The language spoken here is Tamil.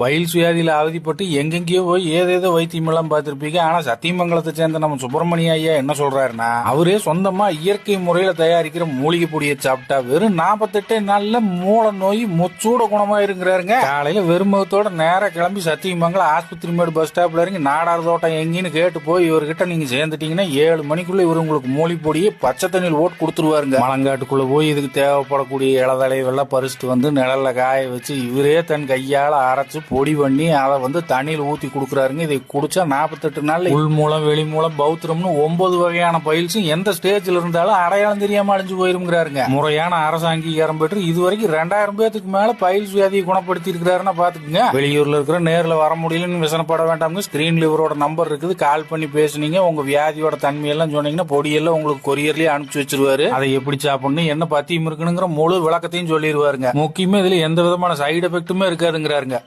வயல் சுயாதியில் அவதிப்பட்டு எங்கெங்கேயோ போய் ஏதேதோ வைத்தியம் எல்லாம் பார்த்திருப்பீங்க. ஆனா சத்தியமங்கலத்தை சேர்ந்த நம்ம சுப்பிரமணிய ஐயா என்ன சொல்றாருன்னா அவரே சொந்தமா இயற்கை முறையில தயாரிக்கிற மூலிகை பொடியை சாப்பிட்டா வெறும் நாற்பத்தெட்டு நாள்ல மூல நோய் முச்சூட குணமா இருக்கிறாருங்க காலையில வெறுமுகத்தோட நேரா கிளம்பி சத்தியமங்கலம் ஆஸ்பத்திரி மேடு பஸ் ஸ்டாப்ல இறங்கி நாடார் தோட்டம் எங்கன்னு கேட்டு போய் இவர்கிட்ட நீங்க சேர்ந்துட்டீங்கன்னா ஏழு மணிக்குள்ள இவர் உங்களுக்கு மூலி பொடியை பச்சை தண்ணியில் ஓட்டு கொடுத்துருவாருங்க. மலங்காட்டுக்குள்ள போய் இதுக்கு தேவைப்படக்கூடிய இளதலைவெல்லாம் பறிச்சுட்டு வந்து நிழல்ல காய வச்சு இவரே தன் கையால அரைச்சு பொடி பண்ணி அதை வந்து தண்ணியில் ஊத்தி கொடுக்குறாருங்க. இதை குடிச்சா நாற்பத்தெட்டு நாள் உள் மூலம் வெளி மூலம் பௌத்திரம்னு ஒன்பது வகையான பயில்ஸும் எந்த ஸ்டேஜில் இருந்தாலும் அடையாளம் தெரியாம அழிஞ்சு போயிருங்கிறாருங்க. முறையான அரசு அங்கீகாரம் பெற்று இதுவரைக்கும் ரெண்டாயிரம் பேத்துக்கு மேல பயில்ஸ் வியாதியை குணப்படுத்தி இருக்கிறாருன்னா பாத்துக்கோங்க. வெளியூர்ல இருக்கிற நேரில் வர முடியலன்னு விசனப்பட வேண்டாம்ங்க. ஸ்கிரீன்ல இவரோட நம்பர் இருக்குது. கால் பண்ணி பேசுனீங்க. உங்க வியாதியோட தன்மையெல்லாம் சொன்னீங்கன்னா பொடியெல்லாம் உங்களுக்கு கொரியர்லயே அனுப்பிச்சு வச்சிருவாரு. அதை எப்படி சாப்பிடணும் என்ன பத்தியும் இருக்கணுங்கிற முழு விளக்கத்தையும் சொல்லிடுவாருங்க முக்கியமா இதுல எந்த விதமான சைடு எஃபெக்ட்டுமே இருக்காதுங்கிறாருங்க.